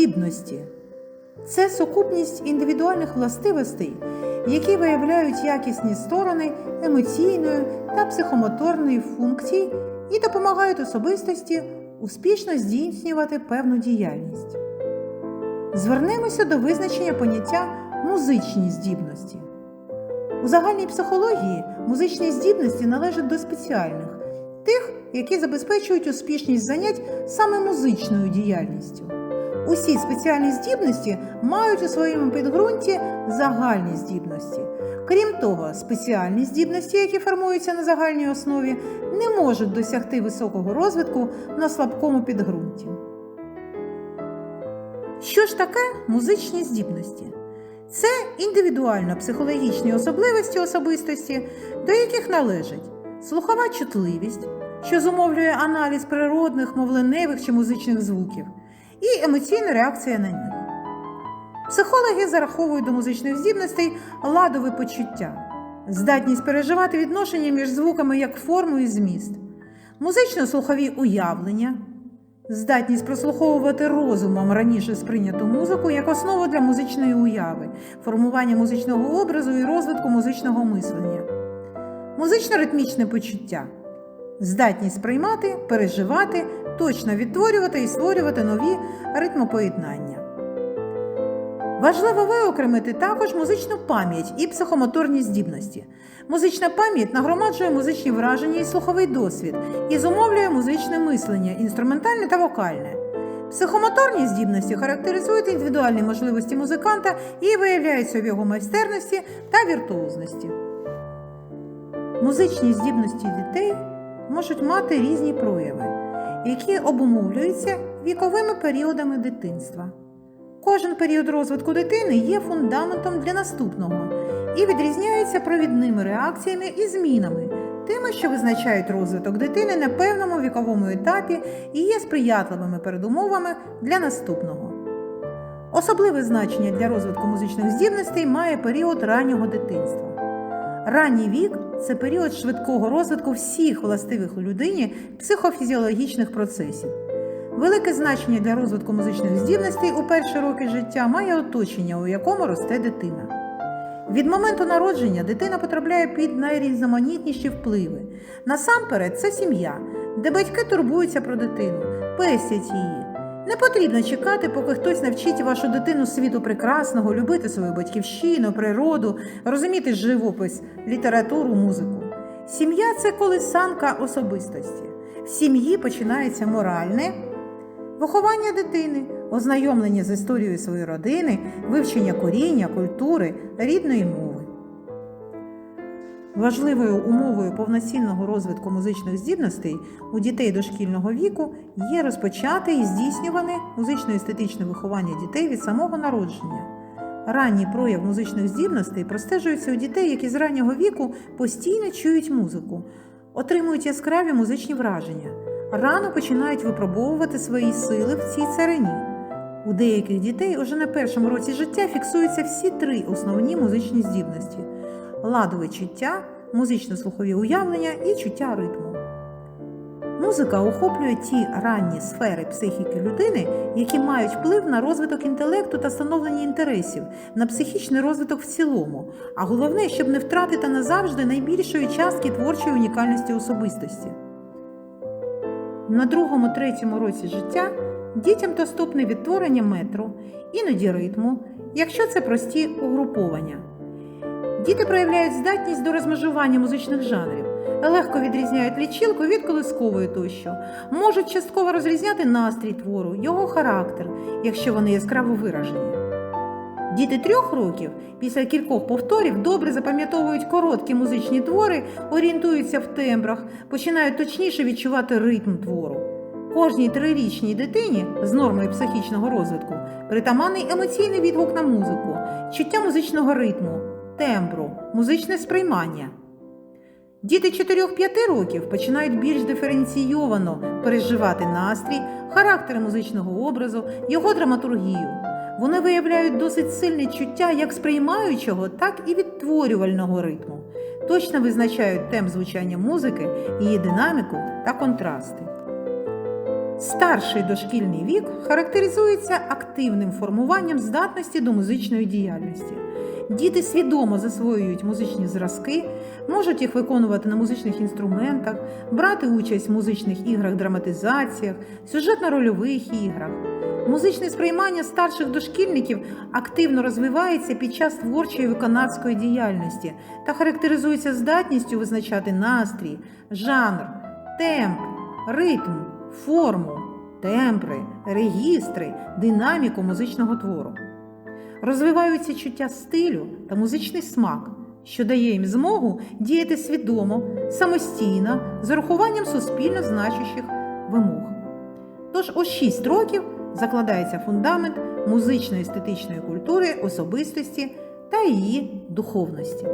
Здібності це сукупність індивідуальних властивостей, які виявляють якісні сторони емоційної та психомоторної функцій і допомагають особистості успішно здійснювати певну діяльність. Звернемося до визначення поняття музичні здібності. У загальній психології музичні здібності належать до спеціальних, тих, які забезпечують успішність занять саме музичною діяльністю. Усі спеціальні здібності мають у своєму підґрунті загальні здібності. Крім того, спеціальні здібності, які формуються на загальній основі, не можуть досягти високого розвитку на слабкому підґрунті. Що ж таке музичні здібності? Це індивідуально психологічні особливості особистості, до яких належать слухова чутливість, що зумовлює аналіз природних, мовленевих чи музичних звуків, і емоційна реакція на них. Психологи зараховують до музичних здібностей ладове почуття, здатність переживати відношення між звуками як форму і зміст, музично-слухові уявлення, здатність прослуховувати розумом раніше сприйняту музику як основу для музичної уяви, формування музичного образу і розвитку музичного мислення, музично-ритмічне почуття, здатність сприймати, переживати, точно відтворювати і створювати нові ритмопоєднання. Важливо виокремити також музичну пам'ять і психомоторні здібності. Музична пам'ять нагромаджує музичні враження і слуховий досвід і зумовлює музичне мислення, інструментальне та вокальне. Психомоторні здібності характеризують індивідуальні можливості музиканта і виявляються в його майстерності та віртуозності. Музичні здібності дітей можуть мати різні прояви, які обумовлюються віковими періодами дитинства. Кожен період розвитку дитини є фундаментом для наступного і відрізняється провідними реакціями і змінами, тими, що визначають розвиток дитини на певному віковому етапі і є сприятливими передумовами для наступного. Особливе значення для розвитку музичних здібностей має період раннього дитинства. Ранній вік це період швидкого розвитку всіх властивих у людині психофізіологічних процесів. Велике значення для розвитку музичних здібностей у перші роки життя має оточення, у якому росте дитина. Від моменту народження дитина потрапляє під найрізноманітніші впливи. Насамперед, це сім'я, де батьки турбуються про дитину, пестять її. Не потрібно чекати, поки хтось навчить вашу дитину світу прекрасного, любити свою батьківщину, природу, розуміти живопис, літературу, музику. Сім'я це колисанка особистості. В сім'ї починається моральне виховання дитини, ознайомлення з історією своєї родини, вивчення коріння, культури, рідної мови. Важливою умовою повноцінного розвитку музичних здібностей у дітей дошкільного віку є розпочати і здійснюване музично-естетичне виховання дітей від самого народження. Ранній прояв музичних здібностей простежується у дітей, які з раннього віку постійно чують музику, отримують яскраві музичні враження, рано починають випробовувати свої сили в цій царині. У деяких дітей уже на першому році життя фіксуються всі три основні музичні здібності: ладове чуття, музично-слухові уявлення і чуття ритму. Музика охоплює ті ранні сфери психіки людини, які мають вплив на розвиток інтелекту та становлення інтересів, на психічний розвиток в цілому, а головне, щоб не втратити назавжди найбільшої частки творчої унікальності особистості. На другому-третьому році життя дітям доступне відтворення метру, іноді ритму, якщо це прості угруповання. Діти проявляють здатність до розмежування музичних жанрів, легко відрізняють лічилку від колискової тощо, можуть частково розрізняти настрій твору, його характер, якщо вони яскраво виражені. Діти трьох років після кількох повторів добре запам'ятовують короткі музичні твори, орієнтуються в тембрах, починають точніше відчувати ритм твору. Кожній трирічній дитині з нормою психічного розвитку притаманний емоційний відгук на музику, чуття музичного ритму, тембру, музичне сприймання. Діти 4-5 років починають більш диференційовано переживати настрій, характер музичного образу, його драматургію. Вони виявляють досить сильне чуття як сприймаючого, так і відтворювального ритму, точно визначають темп звучання музики, її динаміку та контрасти. Старший дошкільний вік характеризується активним формуванням здатності до музичної діяльності. Діти свідомо засвоюють музичні зразки, можуть їх виконувати на музичних інструментах, брати участь в музичних іграх, драматизаціях, сюжетно-рольових іграх. Музичне сприймання старших дошкільників активно розвивається під час творчої виконавської діяльності та характеризується здатністю визначати настрій, жанр, темп, ритм, форму, тембри, регістри, динаміку музичного твору. Розвиваються чуття стилю та музичний смак, що дає їм змогу діяти свідомо, самостійно, з урахуванням суспільно значущих вимог. Тож у 6 років закладається фундамент музично-естетичної культури, особистості та її духовності.